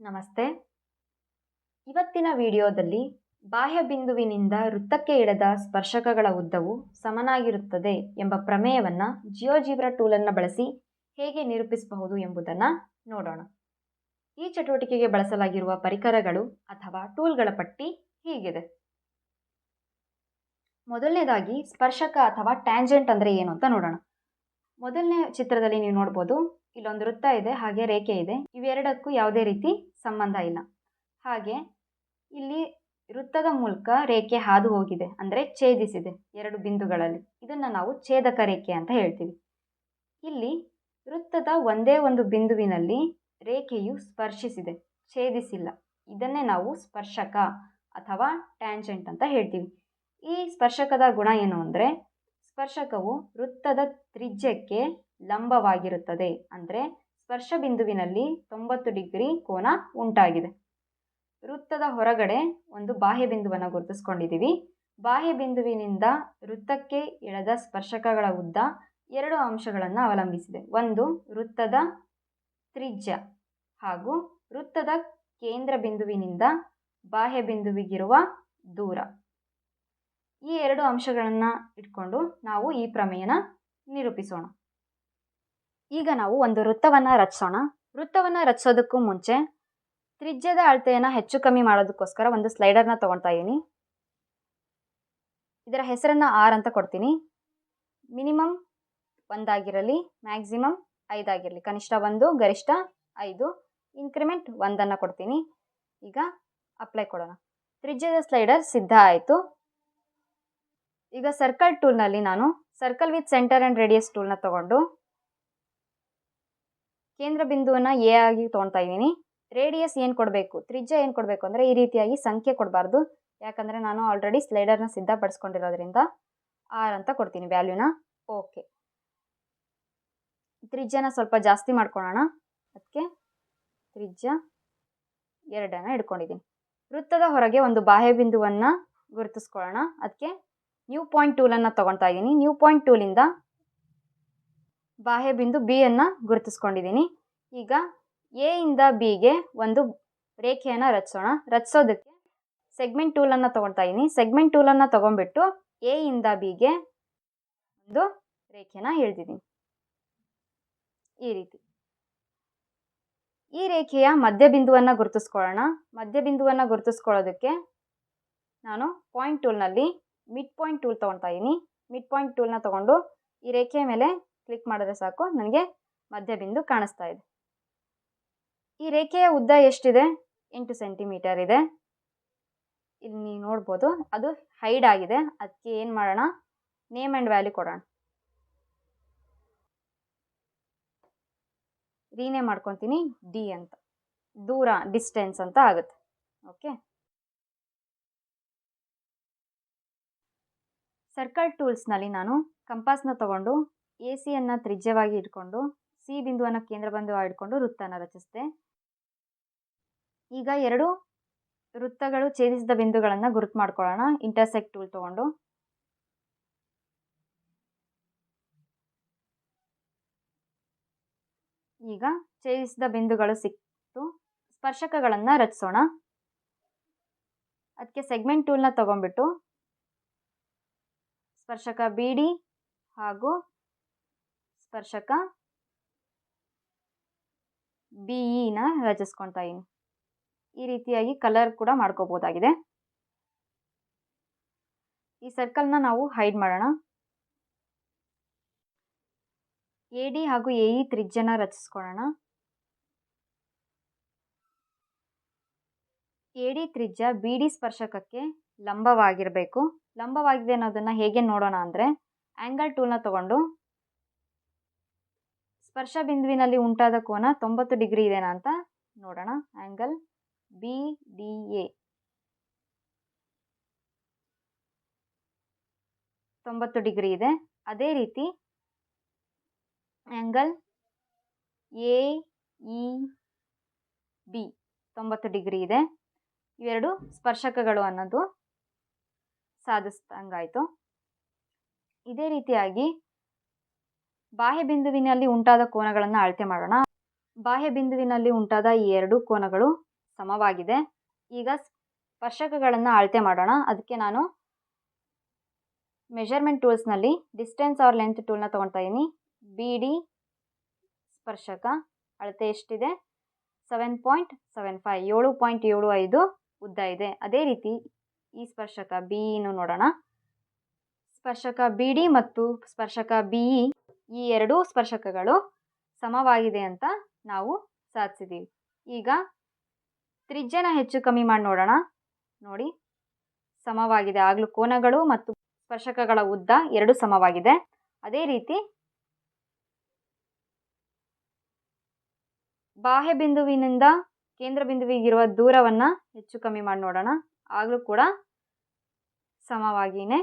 ನಮಸ್ತೆ. ಇವತ್ತಿನ ವಿಡಿಯೋದಲ್ಲಿ ಬಾಹ್ಯ ಬಿಂದುವಿನಿಂದ ವೃತ್ತಕ್ಕೆ ಇಳೆದ ಸ್ಪರ್ಶಕಗಳ ಉದ್ದವು ಸಮನಾಗಿರುತ್ತದೆ ಎಂಬ ಪ್ರಮೇಯವನ್ನು ಜಿಯೋಜಿಬ್ರಾ ಟೂಲನ್ನು ಬಳಸಿ ಹೇಗೆ ನಿರೂಪಿಸಬಹುದು ಎಂಬುದನ್ನು ನೋಡೋಣ. ಈ ಚಟುವಟಿಕೆಗೆ ಬಳಸಲಾಗಿರುವ ಪರಿಕರಗಳು ಅಥವಾ ಟೂಲ್ಗಳ ಪಟ್ಟಿ ಹೀಗಿದೆ. ಮೊದಲನೇದಾಗಿ ಸ್ಪರ್ಶಕ ಅಥವಾ ಟ್ಯಾಂಜೆಂಟ್ ಅಂದರೆ ಏನು ಅಂತ ನೋಡೋಣ. ಮೊದಲನೇ ಚಿತ್ರದಲ್ಲಿ ನೀವು ನೋಡ್ಬೋದು ಇಲ್ಲೊಂದು ವೃತ್ತ ಇದೆ, ಹಾಗೆ ರೇಖೆ ಇದೆ. ಇವೆರಡಕ್ಕೂ ಯಾವುದೇ ರೀತಿ ಸಂಬಂಧ ಇಲ್ಲ. ಹಾಗೆ ಇಲ್ಲಿ ವೃತ್ತದ ಮೂಲಕ ರೇಖೆ ಹಾದು ಹೋಗಿದೆ ಅಂದರೆ ಛೇದಿಸಿದೆ ಎರಡು ಬಿಂದುಗಳಲ್ಲಿ. ಇದನ್ನು ನಾವು ಛೇದಕ ರೇಖೆ ಅಂತ ಹೇಳ್ತೀವಿ. ಇಲ್ಲಿ ವೃತ್ತದ ಒಂದೇ ಒಂದು ಬಿಂದುವಿನಲ್ಲಿ ರೇಖೆಯು ಸ್ಪರ್ಶಿಸಿದೆ, ಛೇದಿಸಿಲ್ಲ. ಇದನ್ನೇ ನಾವು ಸ್ಪರ್ಶಕ ಅಥವಾ ಟ್ಯಾಂಜೆಂಟ್ ಅಂತ ಹೇಳ್ತೀವಿ. ಈ ಸ್ಪರ್ಶಕದ ಗುಣ ಏನು ಅಂದರೆ ಸ್ಪರ್ಶಕವು ವೃತ್ತದ ತ್ರಿಜ್ಯಕ್ಕೆ ಲಂಬವಾಗಿರುತ್ತದೆ. ಅಂದರೆ ಸ್ಪರ್ಶ ಬಿಂದುವಿನಲ್ಲಿ ತೊಂಬತ್ತು ಡಿಗ್ರಿ ಕೋನ ಉಂಟಾಗಿದೆ. ವೃತ್ತದ ಹೊರಗಡೆ ಒಂದು ಬಾಹ್ಯ ಬಿಂದುವನ್ನು ಗುರುತಿಸ್ಕೊಂಡಿದ್ದೀವಿ. ಬಾಹ್ಯ ಬಿಂದುವಿನಿಂದ ವೃತ್ತಕ್ಕೆ ಎಳೆದ ಸ್ಪರ್ಶಕಗಳ ಉದ್ದ ಎರಡು ಅಂಶಗಳನ್ನು ಅವಲಂಬಿಸಿದೆ. ಒಂದು ವೃತ್ತದ ತ್ರಿಜ್ಯ ಹಾಗೂ ವೃತ್ತದ ಕೇಂದ್ರ ಬಿಂದುವಿನಿಂದ ಬಾಹ್ಯ ಬಿಂದುವಿಗಿರುವ ದೂರ. ಈ ಎರಡು ಅಂಶಗಳನ್ನು ಇಟ್ಕೊಂಡು ನಾವು ಈ ಪ್ರಮೇಯನ ನಿರೂಪಿಸೋಣ. ಈಗ ನಾವು ಒಂದು ವೃತ್ತವನ್ನು ರಚಿಸೋಣ. ವೃತ್ತವನ್ನು ರಚಿಸೋದಕ್ಕೂ ಮುಂಚೆ ತ್ರಿಜ್ಯದ ಅಳತೆಯನ್ನು ಹೆಚ್ಚು ಕಮ್ಮಿ ಮಾಡೋದಕ್ಕೋಸ್ಕರ ಒಂದು ಸ್ಲೈಡರ್ನ ತೊಗೊಳ್ತಾ ಇದ್ದೀನಿ ಇದರ ಹೆಸರನ್ನು ಆರ್ ಅಂತ ಕೊಡ್ತೀನಿ. ಮಿನಿಮಮ್ ಒಂದಾಗಿರಲಿ ಮ್ಯಾಕ್ಸಿಮಮ್ ಐದಾಗಿರಲಿ, ಕನಿಷ್ಠ ಒಂದು, ಗರಿಷ್ಠ ಐದು ಇನ್ಕ್ರಿಮೆಂಟ್ ಒಂದನ್ನು ಕೊಡ್ತೀನಿ. ಈಗ ಅಪ್ಲೈ ಕೊಡೋಣ. ತ್ರಿಜ್ಯದ ಸ್ಲೈಡರ್ ಸಿದ್ಧ ಆಯಿತು. ಈಗ ಸರ್ಕಲ್ ಟೂಲ್ನಲ್ಲಿ ನಾನು circle with centre and radius ಟೂಲ್ನ ತೊಗೊಂಡು ಕೇಂದ್ರ ಬಿಂದುವನ್ನು ಎ ಆಗಿ ತೊಗೊಳ್ತಾ ಇದ್ದೀನಿ. ರೇಡಿಯಸ್ ಏನು ಕೊಡಬೇಕು? ತ್ರಿಜ್ಯ ಏನು ಕೊಡಬೇಕು ಅಂದರೆ ಈ ರೀತಿಯಾಗಿ ಸಂಖ್ಯೆ ಕೊಡಬಾರ್ದು. ಯಾಕಂದರೆ ನಾನು ಆಲ್ರೆಡಿ ಸ್ಲೈಡರ್ನ ಸಿದ್ಧಪಡಿಸ್ಕೊಂಡಿರೋದ್ರಿಂದ ಆರ್ ಅಂತ ಕೊಡ್ತೀನಿ ವ್ಯಾಲ್ಯೂನ ಓಕೆ ತ್ರಿಜ್ಯನ ಸ್ವಲ್ಪ ಜಾಸ್ತಿ ಮಾಡ್ಕೊಳ್ಳೋಣ ಅದಕ್ಕೆ ತ್ರಿಜ್ಯ ಎರಡನ್ನು ಇಟ್ಕೊಂಡಿದ್ದೀನಿ ವೃತ್ತದ ಹೊರಗೆ ಒಂದು ಬಾಹ್ಯ ಬಿಂದುವನ್ನು ಗುರುತಿಸ್ಕೊಳ್ಳೋಣ. ಅದಕ್ಕೆ ನ್ಯೂ ಪಾಯಿಂಟ್ ಟೂಲನ್ನು ತೊಗೊಳ್ತಾ ಇದ್ದೀನಿ. ನ್ಯೂ ಪಾಯಿಂಟ್ ಟೂಲಿಂದ ಬಾಹ್ಯ ಬಿಂದು ಬಿ ಅನ್ನು ಗುರುತಿಸ್ಕೊಂಡಿದ್ದೀನಿ ಈಗ ಎ ಇಂದ ಬಿಗೆ ಒಂದು ರೇಖೆಯನ್ನು ರಚಿಸೋಣ. ರಚಿಸೋದಕ್ಕೆ ಸೆಗ್ಮೆಂಟ್ ಟೂಲನ್ನು ತೊಗೊಳ್ತಾ ಇದ್ದೀನಿ ಸೆಗ್ಮೆಂಟ್ ಟೂಲನ್ನು ತೊಗೊಂಡ್ಬಿಟ್ಟು ಎ ಇಂದ ಬಿಗೆ ಒಂದು ರೇಖೆನ ಹೇಳ್ತಿದ್ದೀನಿ ಈ ರೀತಿ. ಈ ರೇಖೆಯ ಮಧ್ಯಬಿಂದುವನ್ನು ಗುರುತಿಸ್ಕೊಳ್ಳೋಣ. ಮಧ್ಯಬಿಂದುವನ್ನು ಗುರುತಿಸ್ಕೊಳ್ಳೋದಕ್ಕೆ ನಾನು ಪಾಯಿಂಟ್ ಟೂಲ್ನಲ್ಲಿ ಮಿಡ್ ಪಾಯಿಂಟ್ ಟೂಲ್ ತೊಗೊಳ್ತಾ ಇದ್ದೀನಿ ಮಿಡ್ ಪಾಯಿಂಟ್ ಟೂಲ್ನ ತೊಗೊಂಡು ಈ ರೇಖೆಯ ಮೇಲೆ ಕ್ಲಿಕ್ ಮಾಡಿದ್ರೆ ಸಾಕು, ನನಗೆ ಮಧ್ಯಬಿಂದು ಕಾಣಿಸ್ತಾ ಇದೆ. ಈ ರೇಖೆಯ ಉದ್ದ ಎಷ್ಟಿದೆ? ಎಂಟು ಸೆಂಟಿಮೀಟರ್ ಇದೆ. ಇಲ್ಲಿ ನೀವು ನೋಡ್ಬೋದು, ಅದು ಹೈಡ್ ಆಗಿದೆ. ಅದಕ್ಕೆ ಏನು ಮಾಡೋಣ? ನೇಮ್ ಆ್ಯಂಡ್ ವ್ಯಾಲ್ಯೂ ಕೊಡೋಣ. ರೀನೇಮ್ ಮಾಡ್ಕೊತೀನಿ ಡಿ ಅಂತ. ದೂರ ಡಿಸ್ಟೆನ್ಸ್ ಅಂತ ಆಗುತ್ತೆ. ಓಕೆ ಸರ್ಕಲ್ ಟೂಲ್ಸ್ನಲ್ಲಿ ನಾನು ಕಂಪಾಸ್ನ ತಗೊಂಡು ಎ ಸಿಯನ್ನು ತ್ರಿಜ್ಯವಾಗಿ ಇಟ್ಕೊಂಡು, ಸಿ ಬಿಂದುವನ್ನು ಕೇಂದ್ರ ಬಿಂದುವಾಗಿ ಇಟ್ಕೊಂಡು ವೃತ್ತನ ರಚಿಸಿದೆ. ಈಗ ಎರಡು ವೃತ್ತಗಳು ಛೇದಿಸಿದ ಬಿಂದುಗಳನ್ನು ಗುರುತು ಮಾಡ್ಕೊಳ್ಳೋಣ. ಇಂಟರ್ಸೆಕ್ಟ್ ಟೂಲ್ ತಗೊಂಡು. ಈಗ ಛೇದಿಸಿದ ಬಿಂದುಗಳು ಸಿಕ್ತು. ಸ್ಪರ್ಶಕಗಳನ್ನು ರಚಿಸೋಣ. ಅದಕ್ಕೆ ಸೆಗ್ಮೆಂಟ್ ಟೂಲ್ನ ತಗೊಂಡ್ಬಿಟ್ಟು, ಸ್ಪರ್ಶಕ ಬಿ ಡಿ ಹಾಗೂ ಸ್ಪರ್ಶಕ ಬಿ ಇನ ರಚಿಸ್ಕೊತಾ ಇದ್ದೀನಿ ಈ ರೀತಿಯಾಗಿ ಕಲರ್ ಕೂಡ ಮಾಡ್ಕೋಬೋದಾಗಿದೆ. ಈ ಸರ್ಕಲ್ನ ನಾವು ಹೈಡ್ ಮಾಡೋಣ. ಎ ಡಿ ಹಾಗೂ ಎ ಇ ತ್ರಿಜ್ಯನ ರಚಿಸ್ಕೊಳ್ಳೋಣ ಎ ಡಿ ತ್ರಿಜ್ಯ ಬಿ ಡಿ ಸ್ಪರ್ಶಕಕ್ಕೆ ಲಂಬವಾಗಿರಬೇಕು. ಲಂಬವಾಗಿದೆ ಅನ್ನೋದನ್ನು ಹೇಗೆ ನೋಡೋಣ ಅಂದರೆ ಆ್ಯಂಗಲ್ ಟೂಲ್ನ ತಗೊಂಡು ಸ್ಪರ್ಶ ಬಿಂದುವಿನಲ್ಲಿ ಉಂಟಾದ ಕೋನ ತೊಂಬತ್ತು ಡಿಗ್ರಿ ಇದೆನಾ ಅಂತ ನೋಡೋಣ. ಆ್ಯಂಗಲ್ ಬಿ ಡಿ ಎ ತೊಂಬತ್ತು ಡಿಗ್ರಿ ಇದೆ. ಅದೇ ರೀತಿ ಆ್ಯಂಗಲ್ ಎ ಇ ಬಿ ತೊಂಬತ್ತು ಡಿಗ್ರಿ ಇದೆ. ಇವೆರಡು ಸ್ಪರ್ಶಕಗಳು ಅನ್ನೋದು ಸಾಧಿಸ್ದಂಗಾಯಿತು. ಇದೇ ರೀತಿಯಾಗಿ ಬಾಹ್ಯ ಬಿಂದುವಿನಲ್ಲಿ ಉಂಟಾದ ಕೋನಗಳನ್ನು ಅಳತೆ ಮಾಡೋಣ. ಬಾಹ್ಯ ಬಿಂದುವಿನಲ್ಲಿ ಉಂಟಾದ ಈ ಎರಡು ಕೋನಗಳು ಸಮವಾಗಿದೆ. ಈಗ ಸ್ಪರ್ಶಕಗಳನ್ನು ಅಳತೆ ಮಾಡೋಣ. ಅದಕ್ಕೆ ನಾನು ಮೆಷರ್ಮೆಂಟ್ ಟೂಲ್ಸ್ನಲ್ಲಿ ಡಿಸ್ಟೆನ್ಸ್ ಆರ್ ಲೆಂತ್ ಟೂಲ್ನ ತೊಗೊಳ್ತಾ ಇದ್ದೀನಿ ಬಿ ಡಿ ಸ್ಪರ್ಶಕ ಅಳತೆ ಎಷ್ಟಿದೆ? ಸೆವೆನ್ ಪಾಯಿಂಟ್ ಸೆವೆನ್ ಫೈ ಏಳು ಪಾಯಿಂಟ್ ಏಳು ಐದು ಉದ್ದ ಇದೆ. ಅದೇ ರೀತಿ ಈ ಸ್ಪರ್ಶಕ ಬಿ ಇನು ನೋಡೋಣ. ಸ್ಪರ್ಶಕ ಬಿ ಡಿ ಮತ್ತು ಸ್ಪರ್ಶಕ ಬಿ ಈ ಎರಡೂ ಸ್ಪರ್ಶಕಗಳು ಸಮವಾಗಿದೆ ಅಂತ ನಾವು ಸಾಧಿಸಿದ್ದೀವಿ. ಈಗ ತ್ರಿಜ್ಯನ ಹೆಚ್ಚು ಕಮ್ಮಿ ಮಾಡಿ ನೋಡೋಣ. ನೋಡಿ. ಸಮವಾಗಿದೆ. ಆಗಲೂ ಕೋನಗಳು ಮತ್ತು ಸ್ಪರ್ಶಕಗಳ ಉದ್ದ ಎರಡು ಸಮವಾಗಿದೆ. ಅದೇ ರೀತಿ ಬಾಹ್ಯ ಬಿಂದುವಿನಿಂದ ಕೇಂದ್ರ ಬಿಂದುವಿಗಿರುವ ದೂರವನ್ನು ಹೆಚ್ಚು ಕಮ್ಮಿ ಮಾಡಿ ನೋಡೋಣ. ಆಗಲೂ ಕೂಡ ಸಮವಾಗಿಯೇ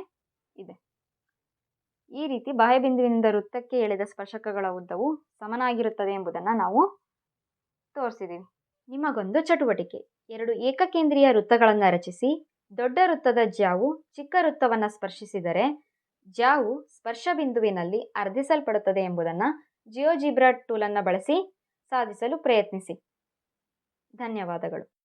ಇದೆ. ಈ ರೀತಿ ಬಾಹ್ಯ ಬಿಂದುವಿನಿಂದ ವೃತ್ತಕ್ಕೆ ಎಳೆದ ಸ್ಪರ್ಶಕಗಳ ಉದ್ದವು ಸಮನಾಗಿರುತ್ತದೆ ಎಂಬುದನ್ನು ನಾವು ತೋರಿಸಿದ್ದೀವಿ ನಿಮಗೊಂದು ಚಟುವಟಿಕೆ. ಎರಡು ಏಕಕೇಂದ್ರೀಯ ವೃತ್ತಗಳನ್ನು ರಚಿಸಿ, ದೊಡ್ಡ ವೃತ್ತದ ಜ್ಯಾವು ಚಿಕ್ಕ ವೃತ್ತವನ್ನು ಸ್ಪರ್ಶಿಸಿದರೆ, ಜ್ಯಾವು ಸ್ಪರ್ಶ ಬಿಂದುವಿನಲ್ಲಿ ಅರ್ಧಿಸಲ್ಪಡುತ್ತದೆ ಎಂಬುದನ್ನು ಜಿಯೋಜಿಬ್ರಾ ಟೂಲನ್ನು ಬಳಸಿ ಸಾಧಿಸಲು ಪ್ರಯತ್ನಿಸಿ. ಧನ್ಯವಾದಗಳು.